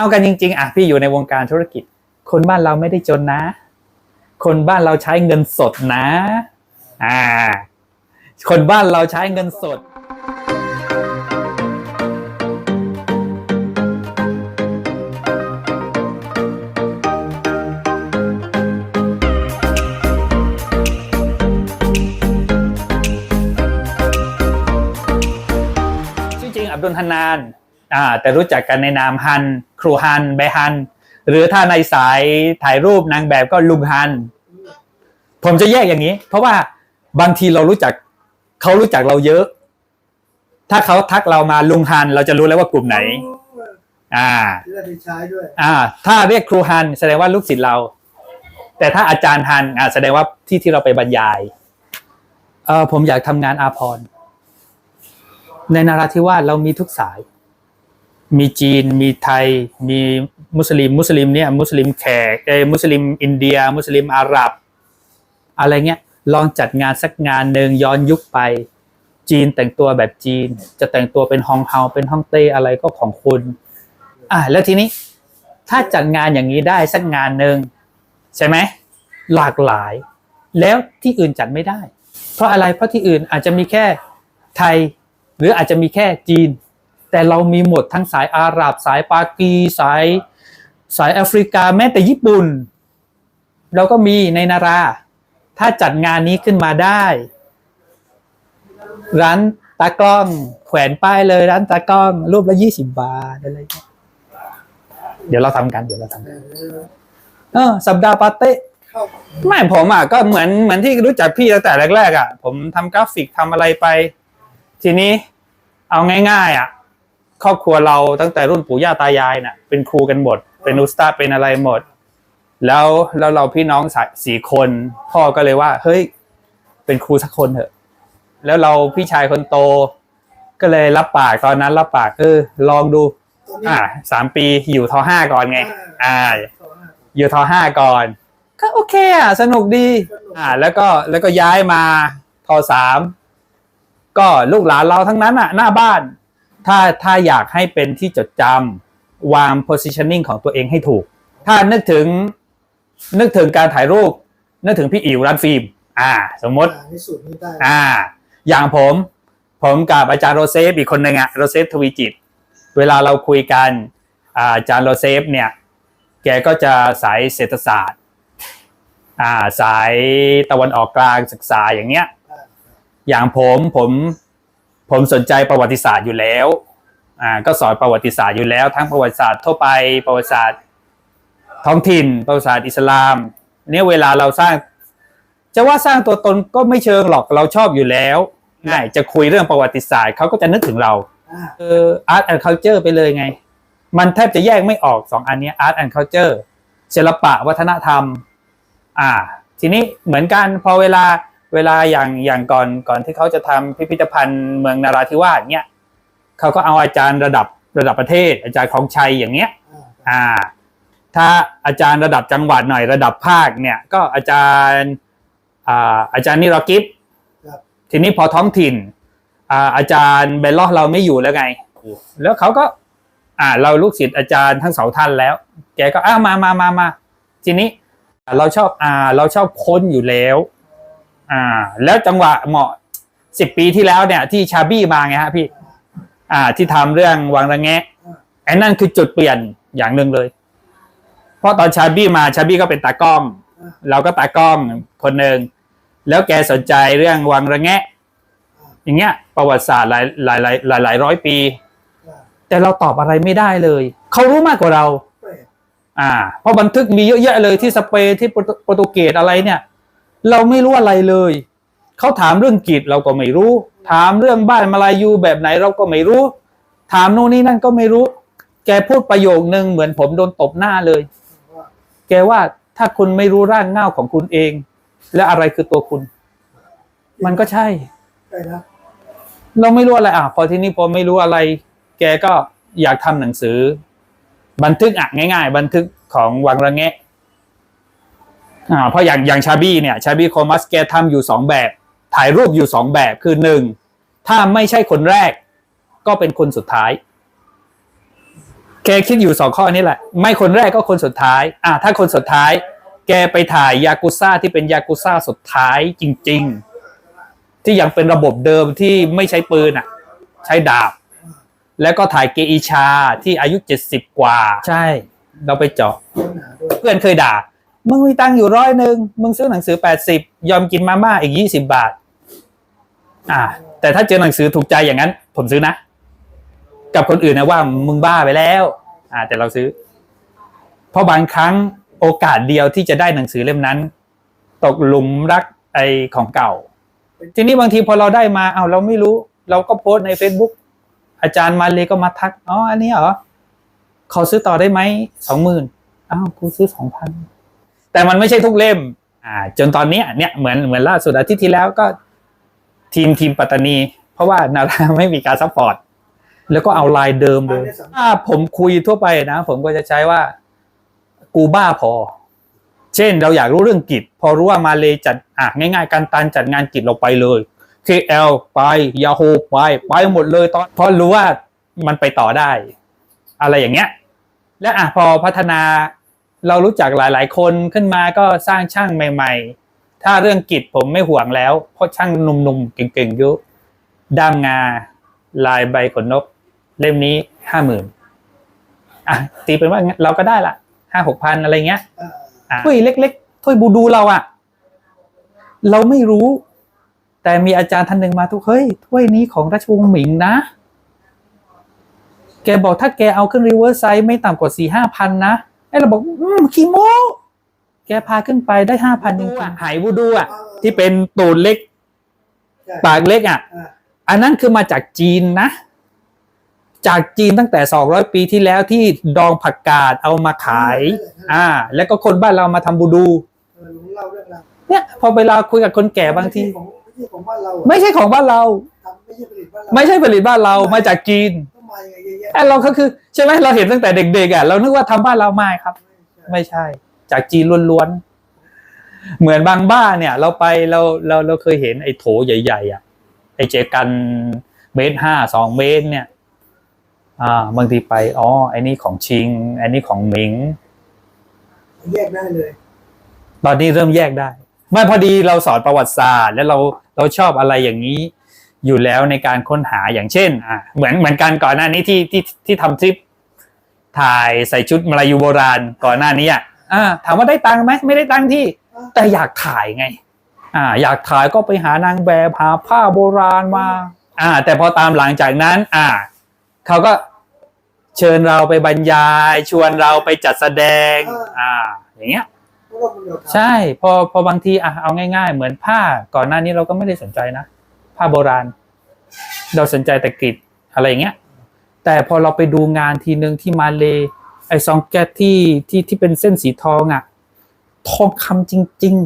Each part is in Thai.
เอากันจริง ๆ อะพี่อยู่ในวงการธุรกิจ คนบ้านเราไม่ได้จนนะ คนบ้านเราใช้เงินสดนะ อ่า คนบ้านเราใช้เงินสด จริงๆ อับดุลฮันาน แต่รู้จักกันในนามฮัน ครูฮันแบฮัน หรือถ้าในสายถ่ายรูปนางแบบก็ลุงฮัน ผมจะแยกอย่างนี้ เพราะว่าบางทีเรารู้จักเขารู้จักเราเยอะ ถ้าเขาทักเรามาลุงฮัน เราจะรู้แล้วว่ากลุ่มไหน อ่าที่ได้ไปใช้ด้วยอ่า ถ้าเรียกครูฮัน แสดงว่าลูกศิษย์เรา แต่ถ้าอาจารย์ฮันอ่าแสดงว่าที่ที่เราไปบรรยายเออผมอยากทำงานอาพรณ์ในนาราธิวาสเรามีทุกสาย มีจีน มีไทย มีมุสลิม มุสลิมเนี่ยมุสลิมแขกเออมุสลิมอินเดีย มุสลิมอาหรับ อะไรเงี้ยลองจัดงานสักงานหนึ่งย้อนยุคไป จีนแต่งตัวแบบจีน จะแต่งตัวเป็นฮองเฮาเป็นฮ่องเต้อะไรก็ของคุณอ่าแล้วทีนี้ถ้าจัดงานอย่างนี้ได้สักงานหนึ่งใช่ไหมหลากหลาย แล้วที่อื่นจัดไม่ได้ เพราะอะไรเพราะที่อื่นอาจจะมีแค่ไทย หรืออาจจะมีแค่จีน แต่เรามีหมดทั้งสายอาหรับสายปากีสายสายแอฟริกาแม้แต่ญี่ปุ่น เราก็มีในนารา ถ้าจัดงานนี้ขึ้นมาได้ ร้านตากล้อง แขวนป้ายเลยร้านตากล้อง รูปละยี่สิบบาทอะไรเงี้ยเดี๋ยวเราทำกันเดี๋ยวเราทำกันเออสัปดาห์ปาเต้ไม่ผมอะก็เหมือนเหมือนที่รู้จักพี่ตั้งแต่แรกๆอะ ผมทำกราฟิกทำอะไรไป ทีนี้เอาง่าย ๆ อะ ครอบครัวเราตั้งแต่รุ่นปู่ย่าตายายน่ะ เป็นครูกันหมด เป็นอุสตาเป็นอะไรหมด แล้วแล้วเราพี่น้องส,สี่คน พ่อก็เลยว่า เฮ้ย เป็นครูสักคนเถอะ แล้วเราพี่ชายคนโต ก็เลยรับปากตอนนั้นรับปากเออ ลองดู อ่าสามปีอยู่ทห้าก่อนไง อ่าองห้าอยู่ทห้าก่อน ก็โอเคอะสนุกดี อ่า แล้วก็แล้วก็ย้ายมาทสามก็ลูกหลานเราทั้งนั้นอะ หน้าบ้าน ถ้าถ้าอยากให้เป็นที่จดจำวาง positioning ของตัวเองให้ถูก ถ้านึกถึงนึกถึงการถ่ายรูป นึกถึงพี่อิ๋วร้านฟิล์มอ่า สมมติอ่าในสูตรนี้ได้อ่า อย่างผม ผมกับอาจารย์โรเซฟอีกคนหนึ่งอะโรเซฟทวีจิต เวลาเราคุยกันอ่าอาจารย์โรเซฟเนี่ย แกก็จะสายเศรษฐศาสตร์ อ่า สายตะวันออกกลางศึกษาอย่างเงี้ยอ่าอย่างผมผม ผมสนใจประวัติศาสตร์อยู่แล้วอ่าก็สอนประวัติศาสตร์อยู่แล้ว ทั้งประวัติศาสตร์ทั่วไปประวัติศาสตร์ ท้องถิ่น ประวัติศาสตร์อิสลาม เนี่ยเวลาเราสร้าง จะว่าสร้างตัวตนก็ไม่เชิงหรอกเราชอบอยู่แล้วง่ายจะคุยเรื่องประวัติศาสตร์เขาก็จะนึกถึงเราเอ่าเออ art and culture ไปเลยไง มันแทบจะแยกไม่ออกสองอันนี้ย art and culture ศิลปะวัฒนธรรม อ่า ทีนี้เหมือนกันพอเวลา เวลาอย่างอย่างก่อนก่อนที่เขาจะทำพิพิธภัณฑ์เมืองนาราธิวาสเนี้ยเขาก็เอาอาจารย์ระดับระดับประเทศ อาจารย์ของชัยอย่างเงี้ยอ่าอ่า ถ้าอาจารย์ระดับจังหวัดหน่อยระดับภาคเนี่ย ก็อาจารย์อ่าอาจารย์นิรกิฟครับทีนี้พอท้องถิ่นอ่าอาจารย์เบลล็อกเราไม่อยู่แล้วไง แล้วเขาก็ อ่า เราลูกศิษย์อาจารย์ทั้งสองท่านแล้ว แกก็อ้ามามามามาทีนี้เราชอบอ่า เราชอบค้นอยู่แล้ว อ่า แล้วจังหวะเหมาะสิบปีที่แล้วเนี่ย ที่ชาบี้มาไงฮะพี่ อ่า ที่ทำเรื่องวังระแงะไอ้นั่นคือจุดเปลี่ยนอย่างหนึ่งเลย เพราะตอนชาบี้มาชาบี้ก็เป็นตากล้อง เราก็ตากล้องคนหนึ่งแล้วแกสนใจเรื่องวังระแงะ อย่างเงี้ย ประวัติศาสตร์หลายหลายหลายหลายหลายร้อยปีอ่าแต่เราตอบอะไรไม่ได้เลย เขารู้มากกว่าเราแปลกอ่า เพราะบันทึกมีเยอะแยะเลยที่สเปนที่โปรตุโปรตุเกสอะไรเนี่ย เราไม่รู้อะไรเลย เขาถามเรื่องกรีดเราก็ไม่รู้ ถามเรื่องบ้านมาลายูแบบไหนเราก็ไม่รู้ ถามโน่นนี่นั่นก็ไม่รู้ แกพูดประโยคนึงเหมือนผมโดนตบหน้าเลยว่าแกว่าถ้าคุณไม่รู้ร่างเง่าของคุณเอง และอะไรคือตัวคุณ มันก็ใช่ใช่นะเราไม่รู้อะไรอะพอทีนี้พอไม่รู้อะไร แกก็อยากทำหนังสือ บันทึกอะง่าย ๆ บันทึกของวังระแงะ อ่าเพราะอย่างอย่างชาบี้เนี่ยชาบี้โคมัสแกทำอยู่สองแบบ ถ่ายรูปอยู่สองแบบคือหนึ่งถ้าไม่ใช่คนแรก ก็เป็นคนสุดท้าย แกคิดอยู่สองข้อนี้แหละ ไม่คนแรกก็คนสุดท้าย อะถ้าคนสุดท้าย แกไปถ่ายยากุซ่าที่เป็นยากุซ่าสุดท้ายจริง ๆ ที่ยังเป็นระบบเดิมที่ไม่ใช้ปืนอะ ใช้ดาบ แล้วก็ถ่ายเกอิชาที่อายุเจ็ดสิบกว่า ใช่ เราไปเจาะค้นหาด้วยเพื่อนเคยด่า มึงมีตังค์อยู่ร้อยหนึ่งมึงซื้อหนังสือแปดสิบยอมกินมาม่าอีกยี่สิบาท อ่า แต่ถ้าเจอหนังสือถูกใจอย่างนั้น ผมซื้อนะ กับคนอื่นนะว่ามึงบ้าไปแล้ว อ่า แต่เราซื้อ เพราะบางครั้งโอกาสเดียวที่จะได้หนังสือเล่มนั้น ตกหลุมรักไอของเก่า ทีนี้บางทีพอเราได้มาเอาเราไม่รู้ เราก็โพสต์ใน Facebook อาจารย์มาเลยก็มาทักอ๋ออันนี้เหรอขอซื้อต่อได้ไหมสองหมื่นอ้าวกูซื้อสองพัน แต่มันไม่ใช่ทุกเล่ม อ่า จนตอนนี้เนี่ยเหมือนเหมือนล่าสุดอาทิตย์ที่แล้วก็ ทีมทีมปัตตานี เพราะว่านาราไม่มีการซัพพอร์ตแล้วก็เอาลายเดิมเลยถ้าผมคุยทั่วไปนะ ผมก็จะใช้ว่า กูบ้าพอ เช่นเราอยากรู้เรื่องกิจ พอรู้ว่ามาเลยจัดอะง่าย ๆ การตันจัดงานกิจเราไปเลย KL ไปยาโฮไป ไปหมดเลยตอนเพราะรู้ว่ามันไปต่อได้ อะไรอย่างเงี้ย และอะพอพัฒนา เรารู้จักหลาย ๆ คนขึ้นมาก็สร้างช่างใหม่ ๆ ถ้าเรื่องกิจผมไม่ห่วงแล้ว เพราะช่างหนุ่มๆ เก่งๆเยอะด้ามงา ลายใบขนนก เล่มนี้ห้าหมื่นอะตีเป็นว่าเราก็ได้ละห้าหกพันอะไรเงี้ยถ้วยเล็กๆถ้วยบูดูเราอะเราไม่รู้ แต่มีอาจารย์ท่านหนึ่งมาทุกเฮ้ยถ้วยนี้ของราชวงศ์หมิงนะ แกบอกถ้าแกเอาขึ้นริเวอร์ไซด์ไม่ต่ำกว่าสี่ห้าพันนะ ไอ้เราบอกอืมขี้โม้แกพาขึ้นไปได้ห้าพันจริงๆหายบูดูอะที่เป็นตูดเล็กใช่ปากเล็กอะอ่าอันนั้นคือมาจากจีนนะ จากจีนตั้งแต่200ปีที่แล้วที่ดองผักกาดเอามาขาย อ่า แล้วก็คนบ้านเรามาทำบูดูเออลุงเล่าเรื่องราวเนี่ยพอเวลาคุยกับคนแก่บางทีไม่ใช่ของไม่ใช่ของบ้านเรา ไม่ใช่ของบ้านเราทำไม่ใช่ผลิตบ้านเรา ไม่ใช่ผลิตบ้านเรามาจากจีนต้อง มายังไงเยอะแยะไอ้เราก็คือใช่ไหมเราเห็นตั้งแต่เด็กๆอะเรานึกว่าทำบ้านเราไม่ครับ ไม่ใช่ จากจีนล้วนๆเหมือนบางบ้านเนี่ย เราไปเราเราเราเคยเห็นไอ้โถใหญ่ๆอะไอ้เจกันเมตรห้าสองเมตรเนี่ย อ่าบางทีไปอ๋อไอ้นี่ของชิงไอ้นี่ของหมิง แยกได้เลย ตอนนี้เริ่มแยกได้ไม่พอดีเราสอนประวัติศาสตร์ แล้วเราเราชอบอะไรอย่างนี้ อยู่แล้วในการค้นหาอย่างเช่นอะเหมือนเหมือนกันก่อนหน้านี้ที่ที่ที่ทำทริปถ่ายใส่ชุดมาลายูโบราณก่อนหน้านี้อะอ่าถามว่าได้ตังค์ไหมไม่ได้ตังค์ที่ แต่อยากถ่ายไง อ่า อยากถ่ายก็ไปหานางแบบหาผ้าโบราณมา อ่า แต่พอตามหลังจากนั้น อ่าเขาก็เชิญเราไปบรรยาย ชวนเราไปจัดแสดง อ่า อย่างเงี้ยเพราะว่าคุณเดียวทำใช่ พอพอบางทีอะเอาง่าย ๆ เหมือนผ้าก่อนหน้านี้เราก็ไม่ได้สนใจนะ ผ้าโบราณ เราสนใจแต่กรีดอะไรอย่างเงี้ย แต่พอเราไปดูงานทีนึงที่มาเลไอซองแกตที่ที่ที่เป็นเส้นสีทองอะ ทองคำจริง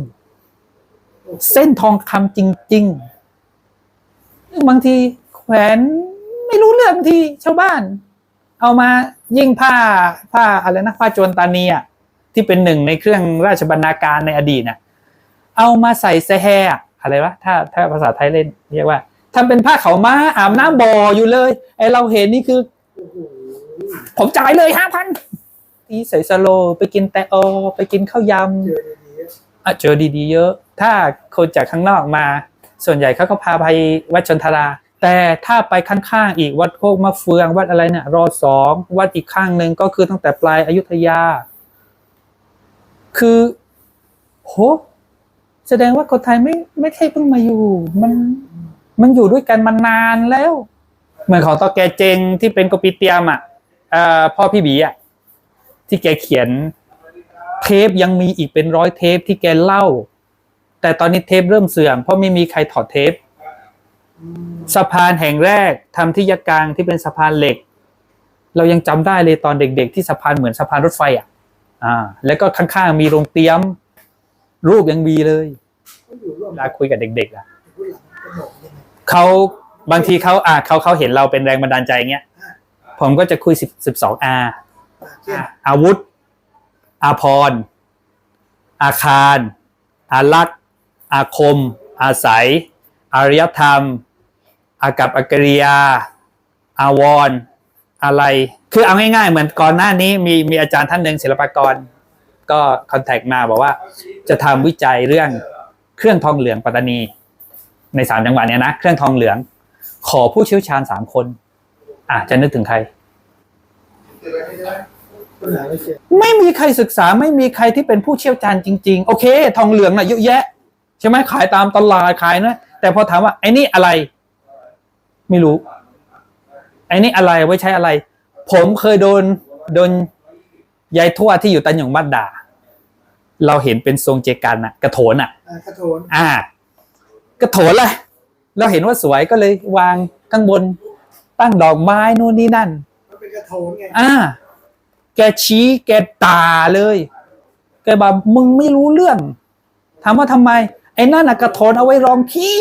ๆ เส้นทองคำจริง ๆ บางทีแขวนไม่รู้เรื่องบางทีชาวบ้าน เอามายิ่งผ้าผ้าอะไรนะผ้าโจวนตานีอะที่เป็นหนึ่งในเครื่องราชบรรณาการในอดีตน่ะ เอามาใส่เซแฮ อะอะไรวะถ้าถ้าภาษาไทยเล่นเรียกว่าทำเป็นผ้าขาวม้าอาบน้ำบ่ออยู่เลยไอเราเห็นนี่คือโอ้โหผมจ่ายเลยห้าพันที่ใส่สโลว์ไปกินแตโอไปกินข้าวยเจอดีๆำอะเจอดีๆเยอะ ถ้าคนจากข้างนอกมา ส่วนใหญ่เขาก็พาไปวัดชนทราแต่ถ้าไปข้างๆอีกวัดโคกมะเฟืองวัดอะไรเนี่ยรอสองวัดอีกข้างหนึ่งก็คือตั้งแต่ปลายอายุทยา คือโหแสดงว่าคนไทยไม่ ไม่ใช่เพิ่งมาอยู่ มัน มันอยู่ด้วยกันมานานแล้ว เหมือนของตอแกเจงที่เป็นกปิเตียมอะพ่อพี่บีอะที่แกเขียน เทปยังมีอีกเป็นร้อยเทปที่แกเล่า แต่ตอนนี้เทปเริ่มเสื่อมเพราะไม่มีใครถอดเทปสะพานแห่งแรกทำที่ยะกลางที่เป็นสะพานเหล็ก เรายังจำได้เลยตอนเด็กๆ ที่สะพานเหมือนสะพานรถไฟอะ อ่า แล้วก็ข้างๆมีโรงเตรียม รูปยังมีเลย วมเวลาคุยกับเด็กๆอะผู้หลังก็บอกยังไงเขาบางทีเขาอ่าเขาเขาเห็นเราเป็นแรงบันดาลใจเงี้ยผมก็จะคุยสิบสิบสองอาอ่าเช่นอาวุธ อาพรณ์อาคาร อารักษ์อาคม อาศัย อารยธรรม อากับอากริยา อาวรณ์อะไร คือเอาง่ายๆ เหมือนก่อนหน้านี้มีมีอาจารย์ท่านหนึ่งศิลปากร ก็คอนแทคมาบอกว่าจะทำวิจัยเรื่อง เครื่องทองเหลืองปัตตานี ในสามจังหวัดเนี้ยนะ เครื่องทองเหลือง ขอผู้เชี่ยวชาญสามคน อะจะนึกถึงใคร ไม่มีใครศึกษาไม่มีใครที่เป็นผู้เชี่ยวชาญจริง ๆ โอเค ทองเหลืองน่ะเยอะแยะ ใช่ไหมขายตามตลาดขายนะ แต่พอถามว่าไอ้นี่อะไร ไม่รู้ ไอ้นี่อะไรไว้ใช้อะไร ผมเคยโดนโดนยายทวดที่อยู่ตันหยงบ้านด่า เราเห็นเป็นทรงเจกันอะกระโถนอะอ่ากระโถนอ่ากระโถนเลยเราเห็นว่าสวยก็เลยวางข้างบน ตั้งดอกไม้นู่นนี่นั่นมันเป็นกระโถนไงอ่า แกชี้แกด่าเลยแกบอกมึงไม่รู้เรื่องถามว่าทำไม ไอ้นั่นน่ะกระโถนเอาไว้รองขี้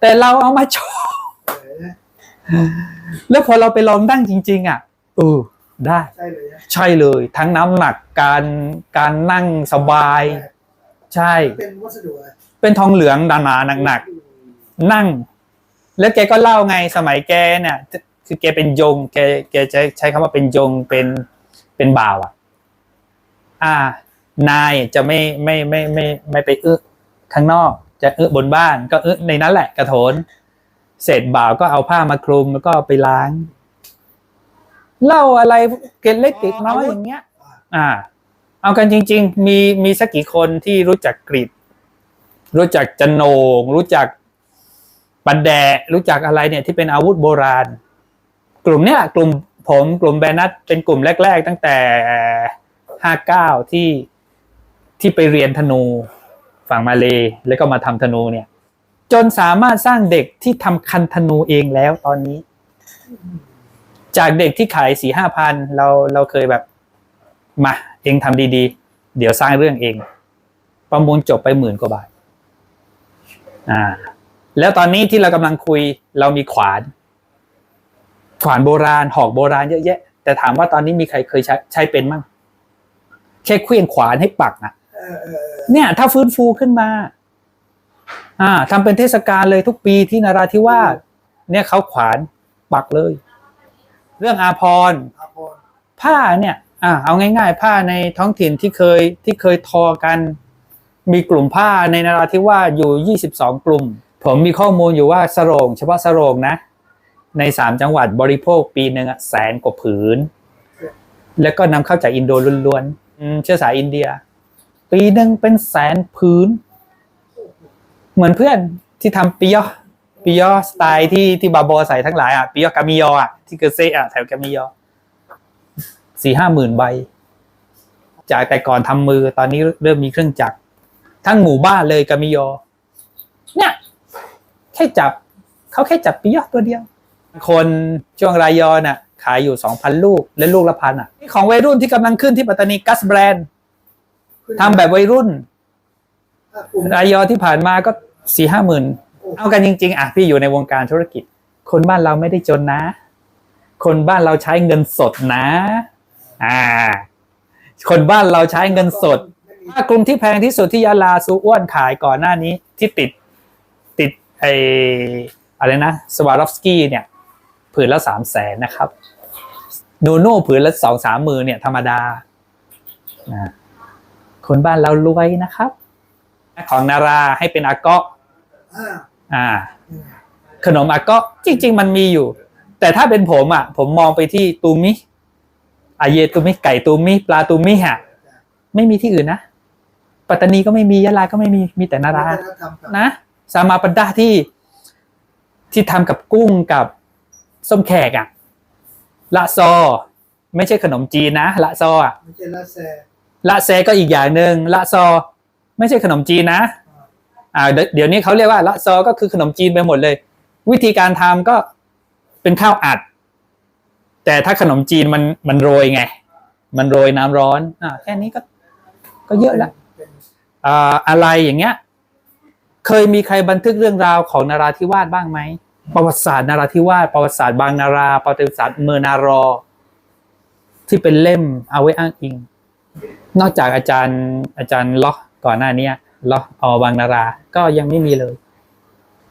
แต่เราเอามาโชว์เออนะแล้วพอเราไปลองนั่งจริง ๆ อะเออ ได้ ใช่เลยนะใช่เลย ทั้งน้ำหนักการการนั่งสบาย ใช่ เป็นวัสดุอะไรเป็นทองเหลืองหนาๆหนักๆนั่ง แล้วแกก็เล่าไงสมัยแกเนี่ยคือแกเป็นยง แกแกจะใช้คำว่าเป็นยงเป็นเป็นบ่าวอะ อ่า นายจะไม่ไม่ไม่ไม่ไม่ไม่ไปอึข้างนอก จะอึบนบ้าน ก็อึในนั้นแหละกระโถนเสร็จบ่าวก็เอาผ้ามาคลุมแล้วก็ไปล้าง เล่าอะไรเกล็ดเล็กเกล็ดน้อยอย่างเงี้ย อ่า เอากันจริง ๆ มีมีสักกี่คนที่รู้จักกรีดรู้จักจันโหนงรู้จักปันแดะรู้จักอะไรเนี่ยที่เป็นอาวุธโบราณ กลุ่มเนี้ยกลุ่มผมกลุ่มแบรนัทเป็นกลุ่มแรก ๆ ตั้งแต่ห้าเก้าที่ที่ไปเรียนธนูฝั่งมาเลแล้วก็มาทำธนูเนี่ย จนสามารถสร้างเด็กที่ทำคันธนูเองแล้วตอนนี้ จากเด็กที่ขายสี่ห้าพันเราเราเคยแบบมาเองทำดีๆ เดี๋ยวสร้างเรื่องเอง ประมูลจบไปหมื่นกว่าบาทอ่า แล้วตอนนี้ที่เรากำลังคุยเรามีขวาน ขวานโบราณหอกโบราณเยอะแยะ แต่ถามว่าตอนนี้มีใครเคยใช้ใช้เป็นมั่งแค่เคลื่องขวานให้ปักอะเออเออเออเนี่ย ถ้าฟื้นฟูขึ้นมา อ่าทำเป็นเทศกาลเลยทุกปีที่นาราธิวาสเนี่ยเขาขวานปักเลย เรื่องอาพรณ์อาพรณ์ผ้าเนี่ยอ่าเอาง่าย ๆ ผ้าในท้องถิ่นที่เคยที่เคยทอกัน มีกลุ่มผ้าในนราธิวาสอยู่ 22 กลุ่ม ผมมีข้อมูลอยู่ว่าสโรงเฉพาะสโรงนะ ในสามจังหวัดบริโภคปีหนึ่งอะแสนกว่าผืน แล้วก็นำเข้าจากอินโดล้วนๆอืมเชื้อสายอินเดีย ปีหนึ่งเป็นแสนผืน เหมือนเพื่อนที่ทำปิยอ ปิยอสไตล์ที่ที่บาโบใส่ทั้งหลายอะปิยอกามิยออะที่เกอเซอะแถวกามิยอสี่ห้าหมื่นใบ จากแต่ก่อนทำมือตอนนี้เริ่มมีเครื่องจักร ทั้งหมู่บ้านเลยกามิยอ เนี่ย แค่จับเขาแค่จับปิยอตัวเดียว คนช่วงรายยอน่ะ ขายอยู่สองพันลูกและลูกละพันอะนี่ของวัยรุ่นที่กำลังขึ้นที่ปัตตานีกัสแบรนด์ทำแบบวัยรุ่นถ้ากลุ่มรายยอที่ผ่านมาก็สี่ห้าหมื่น เอากันจริง ๆ อะพี่อยู่ในวงการธุรกิจ คนบ้านเราไม่ได้จนนะ คนบ้านเราใช้เงินสดนะ อ่า คนบ้านเราใช้เงินสดถ้ากลุ่มที่แพงที่สุดที่ยาลาซูอ้วนขายก่อนหน้านี้ที่ติดติดไออะไรนะสวารอฟสกี้เนี่ย ผืนละสามแสนนะครับนูโน่ผืนละสองสามมื่นเนี่ยธรรมดานะคนบ้านเรารวยนะครับ ของนาราให้เป็นอาเกาะ อ่าอ่าอืมขนมอาเกาะจริง ๆ มันมีอยู่ แต่ถ้าเป็นผมอะ ผมมองไปที่ตูมิอาเยตูมิไก่ตูมิปลาตูมิฮะไม่มีที่อื่นนะปัตตานีก็ไม่มียะลาก็ไม่มีมีแต่นาราวัฒนธรรมกับนะสามาปันดาที่ ที่ทำกับกุ้งกับส้มแขกอะละซอ ไม่ใช่ขนมจีนนะละซออะไม่ใช่ลาแซละแซก็อีกอย่างหนึ่งละซอ ไม่ใช่ขนมจีนนะ อ่าเดี๋ยวนี้เขาเรียกว่าละซอก็คือขนมจีนไปหมดเลย วิธีการทำก็เป็นข้าวอัด แต่ถ้าขนมจีนมันมันโรยไง มันโรยน้ำร้อนอ่าแค่นี้ก็ก็เยอะล้วเป็นอ่าอะไรอย่างเงี้ย เคยมีใครบันทึกเรื่องราวของนาราธิวาสบ้างไหมประวัติศาสตร์นาราธิวาสประวัติศาสตร์บางนาราประวัติศาสตร์เมืองนารอ ที่เป็นเล่มเอาไว้อ้างอิง นอกจากอาจารย์อาจารย์ล็อกก่อนหน้านี้ ยล็อกอบางนารา ก็ยังไม่มีเลย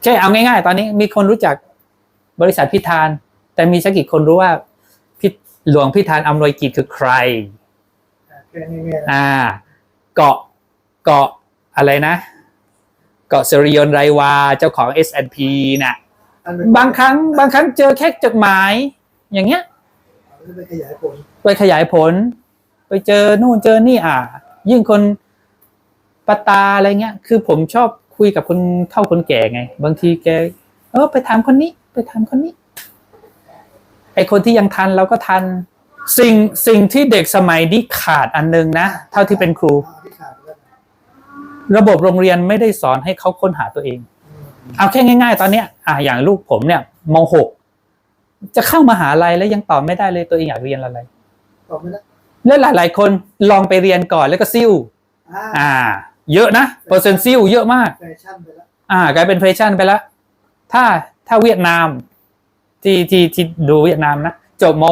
แค่เอาง่ายๆ ตอนนี้มีคนรู้จักบริษัทพิธาน แต่มีสักกี่คนรู้ว่าหลวงพิธานอำนวยกิจคือใครอ่าแค่นี้เนี่ยนะอ่า เกาะเกาะอะไรนะ เกาะสุริยนต์ไรวาเจ้าของ S&P น่ะอันเป็นบางครั้ง บางครั้งเจอแค่จดหมาย อย่างเงี้ยจะไปขยายผล ไปขยายผล ไปเจอนู่นเจอนี่อ่า ยิ่งคน ปตาอะไรเงี้ย คือผมชอบคุยกับคนเฒ่าคนแก่ไง บางทีแก เออไปถามคนนี้ ไปถามคนนี้ ไอคนที่ยังทันเราก็ทัน สิ่งสิ่งที่เด็กสมัยนี้ขาดอันนึงนะ เท่าที่เป็นครูเอาที่ขาดไปแล้วนะระบบโรงเรียนไม่ได้สอนให้เขาค้นหาตัวเองอืมเอาแค่ง่าย ๆ ตอนเนี้ย อ่าอย่างลูกผมเนี่ยมหกจะเข้ามหาลัยแล้วยังตอบไม่ได้เลยตัวเองอยากเรียนอะไรตอบไม่ได้และหลาย ๆ คนลองไปเรียนก่อนแล้วก็ซิ่วอ่าอ่า เยอะนะเปอร์เซ็นต์ซิ่วเยอะมาก แฟชั่นไปแล้วอ่ากลายเป็นแฟชั่นไปแล้ว ถ้าถ้าเวียดนาม ที่ที่ที่ดูเวียดนามนะ จบม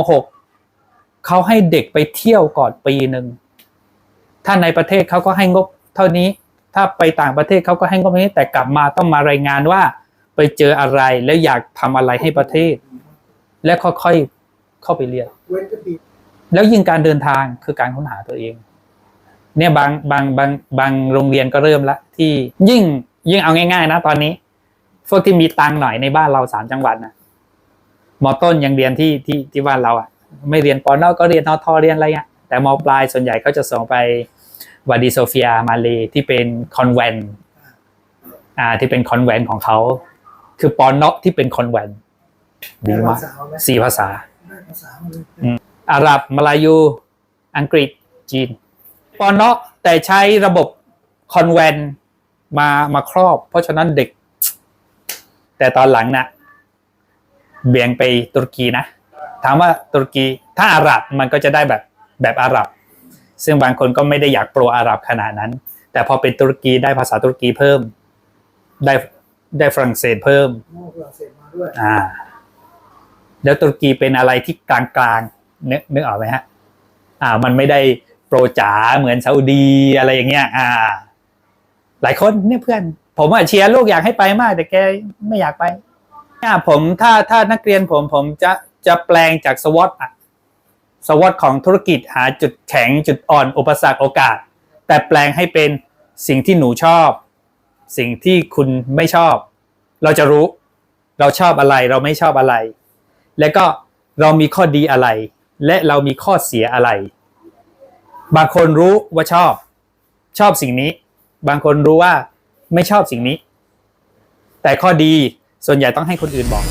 .6 เขาให้เด็กไปเที่ยวก่อนปีหนึ่ง ถ้าในประเทศเขาก็ให้งบเท่านี้ ถ้าไปต่างประเทศเขาก็ให้งบเท่านี้แต่กลับมาต้องมารายงานว่า ไปเจออะไรแล้วอยากทำอะไรให้ประเทศ และค่อยๆเข้าไปเรียน เว้นก็ปี แล้วยิ่งการเดินทางคือการค้นหาตัวเอง เนี่ยบางบางบางบางโรงเรียนก็เริ่มละที่ยิ่งยิ่งเอาง่ายๆนะตอนนี้พวกที่มีตังค์หน่อยในบ้านเราสามจังหวัดนะมอต้นยังเรียนที่ที่ที่บ้านเราอะ ไม่เรียนปอนอก็เรียนนอทอเรียนอะไรเงี้ยแต่มปลายส่วนใหญ่เขาจะส่งไปวาดีโซเฟียมาเลที่เป็นคอนแวนต์อ่าที่เป็นคอนแวนต์ของเขาคือปอนอที่เป็นคอนแวนต์ดีมากภาษาไหมสี่ภาษาได้ภาษาหมดเลยอืมอาหรับมาลายู อังกฤษจีน ปอนเนาะแต่ใช้ระบบคอนแวนต์มามาครอบ เพราะฉะนั้นเด็ก แต่ตอนหลังนะ่ะเบี่ยงไปตุรกีนะถามว่าตุรกีถ้าอาหรับมันก็จะได้แบบแบบอาหรับ ซึ่งบางคนก็ไม่ได้อยากโปรอาหรับขนาดนั้น แต่พอเป็นตุรกีได้ภาษาตุรกีเพิ่ม ได้ได้ฝรั่งเศสเพิ่มโม่ฝรั่งเศสมาด้วยอ่า แล้วตุรกีเป็นอะไรที่กลางๆนึกนึกออกไหมฮะ อ่า มันไม่ได้โป รจ๋าเหมือนซาอุดีอะไรอย่างเงี้ย อ่า หลายคนเนี่ยเพื่อน ผมอะเชียร์ลูกอยากให้ไปมาก แต่แกไม่อยากไปอ่าผมถ้าถ้านักเรียนผมผมจะจะแปลงจากสวอตอะสวอตของธุรกิจหาจุดแข็งจุดอ่อนอุปสรรคโอกาส แต่แปลงให้เป็นสิ่งที่หนูชอบ สิ่งที่คุณไม่ชอบ เราจะรู้ เราชอบอะไรเราไม่ชอบอะไร แล้วก็เรามีข้อดีอะไร และเรามีข้อเสียอะไร บางคนรู้ว่าชอบ ชอบสิ่งนี้ บางคนรู้ว่าไม่ชอบสิ่งนี้ แต่ข้อดีส่วนใหญ่ต้องให้คนอื่นบอก